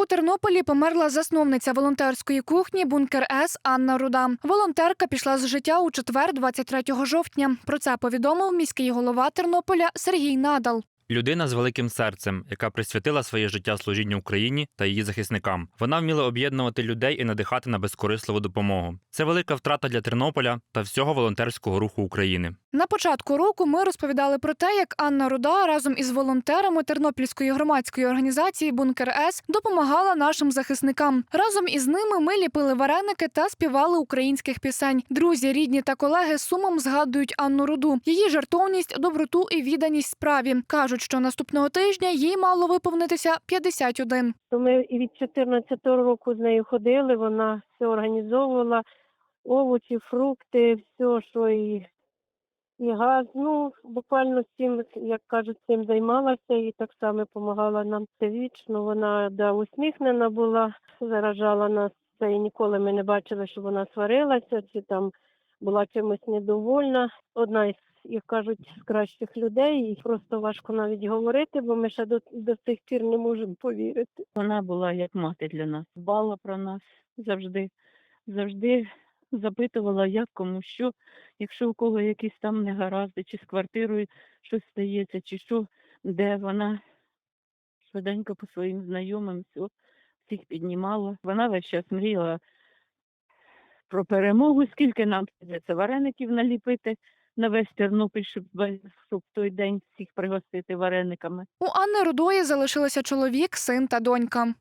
У Тернополі померла засновниця волонтерської кухні Бункер С Анна Руда. Волонтерка пішла з життя у четвер, 23 жовтня. Про це повідомив міський голова Тернополя Сергій Надал. Людина з великим серцем, яка присвятила своє життя служінню Україні та її захисникам. Вона вміла об'єднувати людей і надихати на безкорисливу допомогу. Це велика втрата для Тернополя та всього волонтерського руху України. На початку року ми розповідали про те, як Анна Руда разом із волонтерами Тернопільської громадської організації Бункер С допомагала нашим захисникам. Разом із ними ми ліпили вареники та співали українських пісень. Друзі, рідні та колеги сумом згадують Анну Руду, її жартовність, доброту і відданість справі. кажуть, що наступного тижня їй мало виповнитися 51. То ми і від 14-го року з нею ходили, вона все організовувала, овочі, фрукти, все, що і, і газ. Ну, буквально цим, як кажуть, цим займалася і так само допомагала нам це вічно. Вона да, усміхнена була, заражала нас. Це і ніколи ми не бачили, що вона сварилася чи там була чимось недовольна. Одна із, як кажуть, з кращих людей, і просто важко навіть говорити, бо ми ще до, до цих пір не можемо повірити. Вона була як мати для нас, дбала про нас завжди, завжди запитувала, як кому що, якщо у кого якісь там негаразди, чи з квартирою щось стається, чи що, де вона швиденько по своїм знайомим все, всіх піднімала. Вона весь час мріяла про перемогу, скільки нам прийдеться вареників наліпити на весь Тернопіль, щоб, щоб той день всіх пригостити варениками. У Анни Рудої залишилися чоловік, син та донька.